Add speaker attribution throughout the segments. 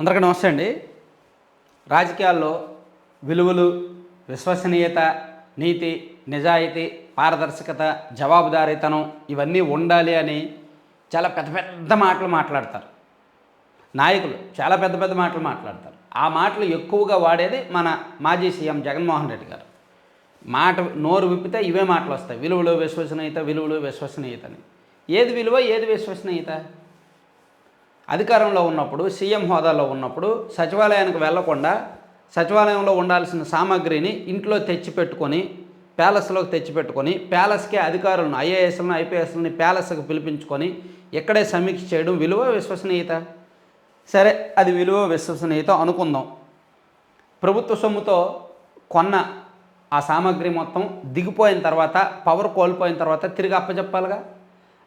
Speaker 1: అందరికీ నమస్తే అండి. రాజకీయాల్లో విలువలు విశ్వసనీయత నీతి నిజాయితీ పారదర్శకత జవాబుదారీతనం ఇవన్నీ ఉండాలి అని చాలా పెద్ద పెద్ద మాటలు మాట్లాడతారు. నాయకులు చాలా పెద్ద పెద్ద మాటలు మాట్లాడతారు. ఆ మాటలు ఎక్కువగా వాడేది మన మాజీ సీఎం జగన్మోహన్ రెడ్డి గారు. మాట నోరు విప్పితే ఇవే మాటలు వస్తాయి. విలువలు విశ్వసనీయత విలువలు విశ్వసనీయత అని ఏది విలువ ఏది విశ్వసనీయత? అధికారంలో ఉన్నప్పుడు సీఎం హోదాలో ఉన్నప్పుడు సచివాలయానికి వెళ్ళకుండా సచివాలయంలో ఉండాల్సిన సామాగ్రిని ఇంట్లో తెచ్చిపెట్టుకొని ప్యాలెస్లోకి తెచ్చిపెట్టుకొని ప్యాలెస్కే అధికారులను ఐఏఎస్లను ఐపీఎస్లని ప్యాలెస్కి పిలిపించుకొని ఇక్కడే సమీక్ష చేయడం విలువ విశ్వసనీయత? సరే అది విలువ విశ్వసనీయత అనుకుందాం. ప్రభుత్వ సొమ్ముతో కొన్న ఆ సామాగ్రి మొత్తం దిగిపోయిన తర్వాత పవర్ కోల్పోయిన తర్వాత తిరిగి అప్పచెప్పాలిగా?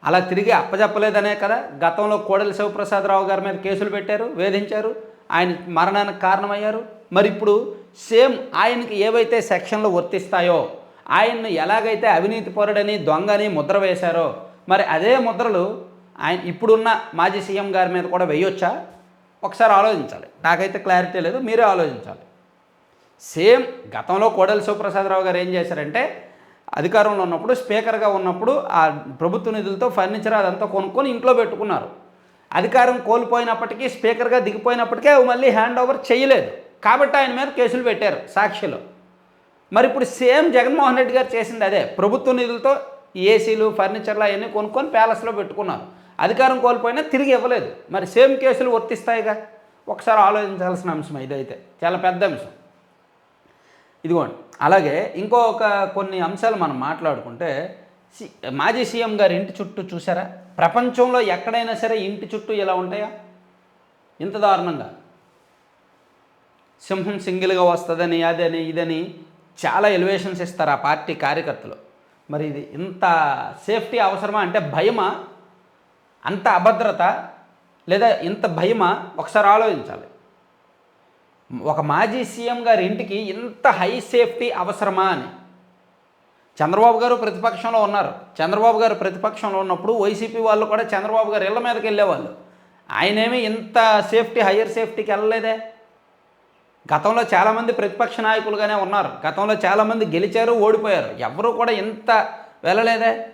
Speaker 1: అలా తిరిగి అప్పజెప్పలేదనే కదా. గతంలో కోడెల శివప్రసాదరావు గారి మీద కేసులు పెట్టారు వేధించారు. ఆయన మరణానికి కారణమయ్యారు. మరి ఇప్పుడు సేమ్ ఆయనకి ఏవైతే సెక్షన్లు వర్తిస్తాయో ఆయన్ను ఎలాగైతే అవినీతి పరుడని దొంగని ముద్ర వేశారో మరి అదే ముద్రలు ఆయన ఇప్పుడున్న మాజీ సీఎం గారి మీద కూడా వేయొచ్చా? ఒకసారి ఆలోచించాలి. నాకైతే క్లారిటీ లేదు మీరే ఆలోచించాలి. సేమ్ గతంలో కోడెల శివప్రసాదరావు గారు ఏం చేశారంటే అధికారంలో ఉన్నప్పుడు స్పీకర్గా ఉన్నప్పుడు ఆ ప్రభుత్వ నిధులతో ఫర్నిచర్ అదంతా కొనుక్కొని ఇంట్లో పెట్టుకున్నారు. అధికారం కోల్పోయినప్పటికీ స్పీకర్గా దిగిపోయినప్పటికీ అవి మళ్ళీ హ్యాండ్ ఓవర్ చేయలేదు. కాబట్టి ఆయన మీద కేసులు పెట్టారు సాక్షిలో. మరి ఇప్పుడు సేమ్ జగన్మోహన్ రెడ్డి గారు చేసింది అదే. ప్రభుత్వ నిధులతో ఏసీలు ఫర్నిచర్లు అవన్నీ కొనుక్కొని ప్యాలెస్లో పెట్టుకున్నారు. అధికారం కోల్పోయినా తిరిగి ఇవ్వలేదు. మరి సేమ్ కేసులు వర్తిస్తాయిగా? ఒకసారి ఆలోచించాల్సిన అంశం ఇదైతే. చాలా పెద్ద అంశం. ఇదిగోండి. అలాగే ఇంకొక కొన్ని అంశాలు మనం మాట్లాడుకుంటే సి మాజీ సీఎం గారి ఇంటి చుట్టూ చూసారా ప్రపంచంలో ఎక్కడైనా సరే ఇంటి చుట్టూ ఇలా ఉంటాయా? ఇంత దారుణంగా. సింహం సింగిల్గా వస్తుందని అదని ఇదని చాలా ఎలివేషన్స్ ఇస్తారు ఆ పార్టీ కార్యకర్తలు. మరి ఇది ఇంత సేఫ్టీ అవసరమా అంటే భయమా? అంత అభద్రత లేదా ఇంత భయమా? ఒకసారి ఆలోచించాలి. ఒక మాజీ సీఎం గారి ఇంటికి ఇంత హై సేఫ్టీ అవసరమా అని. చంద్రబాబు గారు ప్రతిపక్షంలో ఉన్నారు. చంద్రబాబు గారు ప్రతిపక్షంలో ఉన్నప్పుడు వైసీపీ వాళ్ళు కూడా చంద్రబాబు గారు ఇళ్ళ మీదకి వెళ్ళేవాళ్ళు. ఆయనేమి ఇంత సేఫ్టీ హయ్యర్ సేఫ్టీకి వెళ్ళలేదే? గతంలో చాలామంది ప్రతిపక్ష నాయకులుగానే ఉన్నారు. గతంలో చాలామంది గెలిచారు ఓడిపోయారు. ఎవరు కూడా ఇంత వెళ్ళలేదే?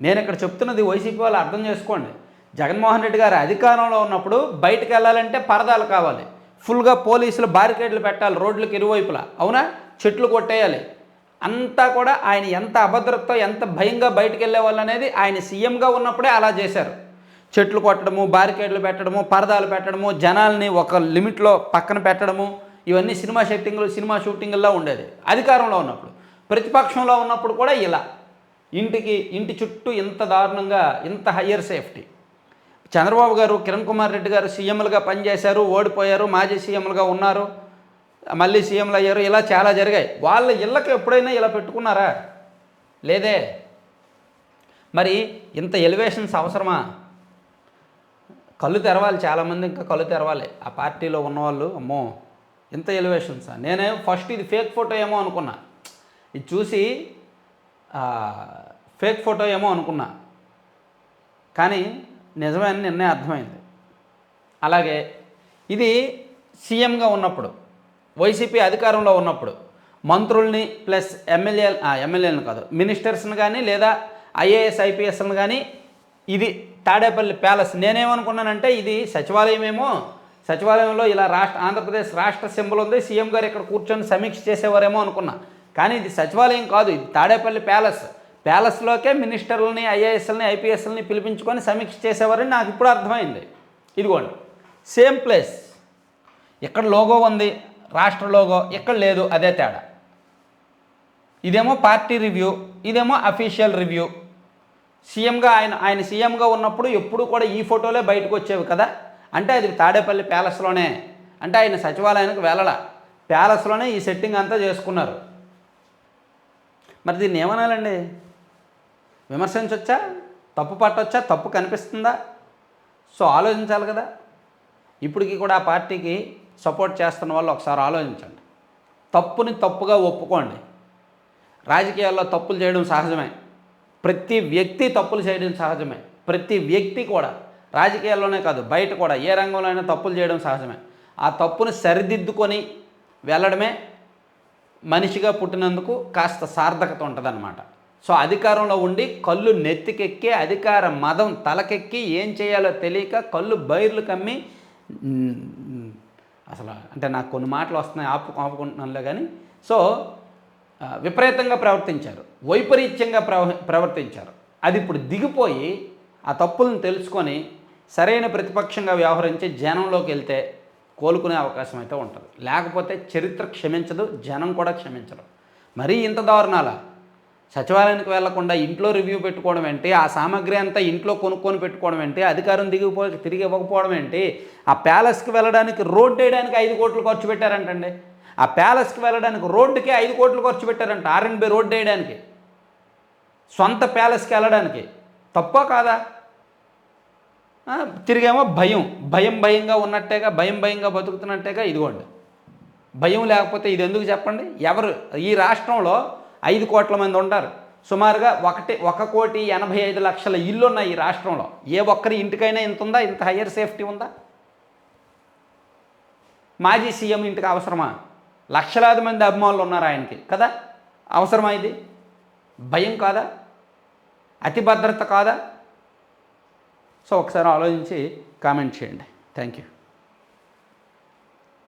Speaker 1: నేను ఇక్కడ చెప్తున్నది వైసీపీ వాళ్ళు అర్థం చేసుకోండి. జగన్మోహన్ రెడ్డి గారు అధికారంలో ఉన్నప్పుడు బయటకు వెళ్ళాలంటే పరదాలు కావాలి. ఫుల్గా పోలీసులు బారికేడ్లు పెట్టాలి రోడ్లకు ఇరువైపులా. అవునా? చెట్లు కొట్టేయాలి. అంతా కూడా ఆయన ఎంత అభద్రతతో ఎంత భయంగా బయటకు వెళ్ళేవాళ్ళు అనేది ఆయన సీఎంగా ఉన్నప్పుడే అలా చేశారు. చెట్లు కొట్టడము బారికేడ్లు పెట్టడము పరదాలు పెట్టడము జనాల్ని ఒక లిమిట్లో పక్కన పెట్టడము ఇవన్నీ సినిమా షెట్టింగ్లు సినిమా షూటింగ్లో ఉండేది. అధికారంలో ఉన్నప్పుడు ప్రతిపక్షంలో ఉన్నప్పుడు కూడా ఇలా. ఇంటికి ఇంటి చుట్టూ ఇంత దారుణంగా ఇంత హయ్యర్ సేఫ్టీ. చంద్రబాబు గారు కిరణ్ కుమార్ రెడ్డి గారు సీఎంలుగా పనిచేశారు ఓడిపోయారు మాజీ సీఎంలుగా ఉన్నారు మళ్ళీ సీఎంలు అయ్యారు ఇలా చాలా జరిగాయి. వాళ్ళ ఇళ్ళకి ఎప్పుడైనా ఇలా పెట్టుకున్నారా? లేదే. మరి ఇంత ఎలివేషన్స్ అవసరమా? కళ్ళు తెరవాలి చాలామంది ఇంకా కళ్ళు తెరవాలి. ఆ పార్టీలో ఉన్నవాళ్ళు అమ్మో ఇంత ఎలివేషన్సా. నేనే ఫస్ట్ ఇది ఫేక్ ఫోటో ఏమో అనుకున్నా. ఇది చూసి ఫేక్ ఫోటో ఏమో అనుకున్నా. కానీ నిజమే అని అర్థమైంది. అలాగే ఇది సీఎంగా ఉన్నప్పుడు వైసీపీ అధికారంలో ఉన్నప్పుడు మంత్రుల్ని ప్లస్ ఎమ్మెల్యే ఎమ్మెల్యేలను కాదు మినిస్టర్స్ని కానీ లేదా ఐఏఎస్ ఐపీఎస్ని కానీ ఇది తాడేపల్లి ప్యాలెస్ నేనేమనుకున్నానంటే ఇది సచివాలయమేమో సచివాలయంలో ఇలా రాష్ట్ర ఆంధ్రప్రదేశ్ రాష్ట్ర సింబల్ ఉంది సీఎం గారు ఇక్కడ కూర్చొని సమీక్ష చేసేవారేమో అనుకున్నా. కానీ ఇది సచివాలయం కాదు ఇది తాడేపల్లి ప్యాలెస్. ప్యాలెస్లోకే మినిస్టర్లని ఐఏఎస్ఎల్ని ఐపీఎస్ఎల్ని పిలిపించుకొని సమీక్ష చేసేవారని నాకు ఇప్పుడు అర్థమైంది. ఇదిగోండి. Same place. ఇక్కడ లోగో ఉంది? రాష్ట్ర లోగో. ఇక్కడ లేదు? అదే తేడా. ఇదేమో పార్టీ రివ్యూ. ఇదేమో అఫీషియల్ రివ్యూ. సీఎంగా ఆయన ఆయన సీఎంగా ఉన్నప్పుడు ఎప్పుడు కూడా ఈ ఫోటోలే బయటకు వచ్చేవి కదా? అంటే అది తాడేపల్లి ప్యాలెస్లోనే. అంటే ఆయన సచివాలయానికి వెళ్ళడా ప్యాలెస్లోనే ఈ సెట్టింగ్ అంతా చేసుకున్నారు. మరి దీన్ని ఏమనాలండి? విమర్శించవచ్చా తప్పు పట్టవచ్చా తప్పు కనిపిస్తుందా? సో ఆలోచించాలి కదా. ఇప్పటికి కూడా ఆ పార్టీకి సపోర్ట్ చేస్తున్న వాళ్ళు ఒకసారి ఆలోచించండి. తప్పుని తప్పుగా ఒప్పుకోండి. రాజకీయాల్లో తప్పులు చేయడం సహజమే. ప్రతి వ్యక్తి తప్పులు చేయడం సహజమే. ప్రతి వ్యక్తి కూడా రాజకీయాల్లోనే కాదు బయట కూడా ఏ రంగంలో అయినా తప్పులు చేయడం సహజమే. ఆ తప్పును సరిదిద్దుకొని వెళ్ళడమే మనిషిగా పుట్టినందుకు కాస్త సార్థకత ఉంటుందన్నమాట. సో అధికారంలో ఉండి కళ్ళు నెత్తికెక్కి అధికార మదం తలకెక్కి ఏం చేయాలో తెలియక కళ్ళు బైర్లు కమ్మి అసలు అంటే నాకు కొన్ని మాటలు వస్తున్నాయి ఆపు ఆపుకుంటున్నానులే కానీ సో విపరీతంగా ప్రవర్తించారు. వైపరీత్యంగా ప్రవ ప్రవర్తించారు. అది ఇప్పుడు దిగిపోయి ఆ తప్పులను తెలుసుకొని సరైన ప్రతిపక్షంగా వ్యవహరించి జనంలోకి వెళ్తే కోలుకునే అవకాశం అయితే ఉంటుంది. లేకపోతే చరిత్ర క్షమించదు జనం కూడా క్షమించరు. మరీ ఇంత దారుణాల? సచివాలయానికి వెళ్ళకుండా ఇంట్లో రివ్యూ పెట్టుకోవడం ఏంటి? ఆ సామాగ్రి అంతా ఇంట్లో కొనుక్కొని పెట్టుకోవడం ఏంటి? అధికారం దిగిపో తిరిగి ఇవ్వకపోవడం ఏంటి? ఆ ప్యాలెస్కి వెళ్ళడానికి రోడ్డు వేయడానికి ఐదు కోట్లు ఖర్చు పెట్టారంటండి. ఆ ప్యాలెస్కి వెళ్ళడానికి రోడ్డుకే ఐదు కోట్లు ఖర్చు పెట్టారంట ఆర్ఎన్బి రోడ్డు వేయడానికి. సొంత ప్యాలెస్కి వెళ్ళడానికి. తప్ప కాదా? తిరిగేమో భయం. భయం భయంగా ఉన్నట్టేగా భయం భయంగా బతుకుతున్నట్టేగా ఇదిగోండి. భయం లేకపోతే ఇది ఎందుకు చెప్పండి? ఎవరు? ఈ రాష్ట్రంలో ఐదు కోట్ల మంది ఉంటారు. సుమారుగా ఒకటి ఒక కోటి ఎనభై ఐదు లక్షల ఇల్లు ఉన్నాయి ఈ రాష్ట్రంలో. ఏ ఒక్కరి ఇంటికైనా ఇంత ఉందా? ఇంత హయ్యర్ సేఫ్టీ ఉందా? మాజీ సీఎం ఇంటికి అవసరమా? లక్షలాది మంది అభిమానులు ఉన్నారు ఆయనకి కదా? అవసరమా ఇది? భయం కాదా? అతి భద్రత కాదా? సో ఒకసారి ఆలోచించి కామెంట్ చేయండి. Thank you.